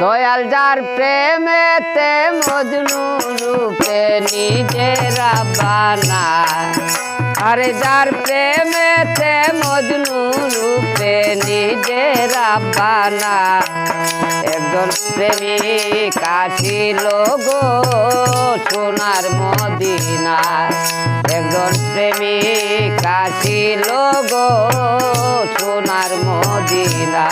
দয়াল যার প্রেমেতে মজনু রূপে নিজেরা বানা আরে যার প্রেমেতে মজনু রূপে নিজেরা বানা একজন প্রেমিক আসিল গো সোনার মদিনা একজন প্রেমিক আসিল গো সোনার মদিনা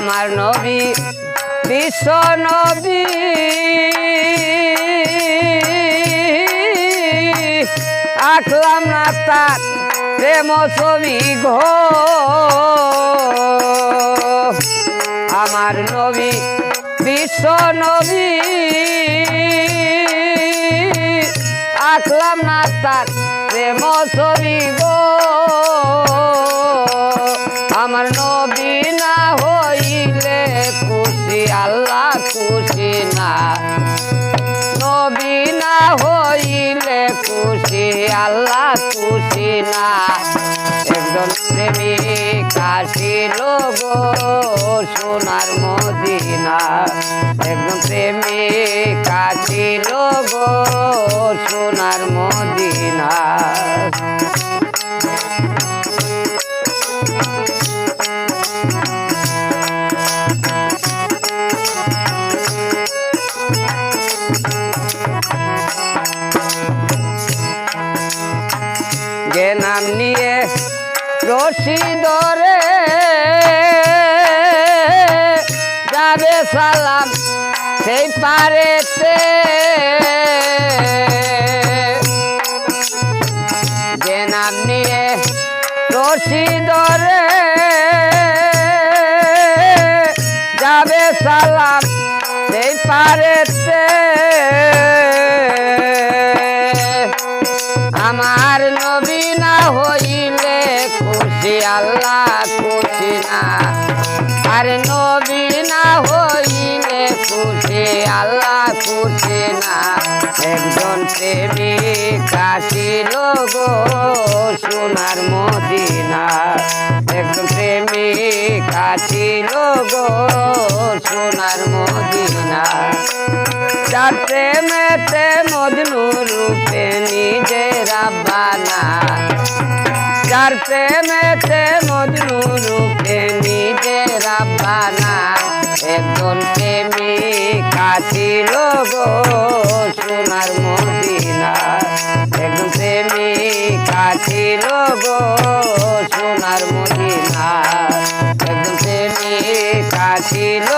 আমার নবী, বিশ্ব নবী। আখলাম না তার প্রেম ছবি ঘো আমার নবী, বিশ্ব নবী। আখলাম না তার প্রেম ছবি গো। খুশি আল্লাহ খুশি না। নবী না হইলে খুশি, আল্লাহ খুশি না। একজন প্রেমিক আসিল গো সোনার মদিনা। একজন প্রেমিক আসিল গো সোনার মদিনা। যে নাম নিয়ে রশি ধরে যাবে সালাম সেই পারেতে। যে নাম নিয়ে রশি ধরে যাবে সালাম সেই পারেতে। নবী হইলে খুশি আল্লাহ খুশি না। আর নবী না হইলে খুশি আল্লাহ খুশি না। একজন প্রেমিক আসিল গো সোনার মদিনা। একজন প্রেমিক আসিল গো সোনার মদিনা। যার প্রেমেতে মজনু রূপে নিজেরা বানা। যার প্রেমেতে মজনু রূপে নিজেরা বানা একজন প্রেমিক আসিল গো, সোনার মদিনা। একজন প্রেমিক আসিল গো, সোনার মদিনা। একজন সোনার মদিনা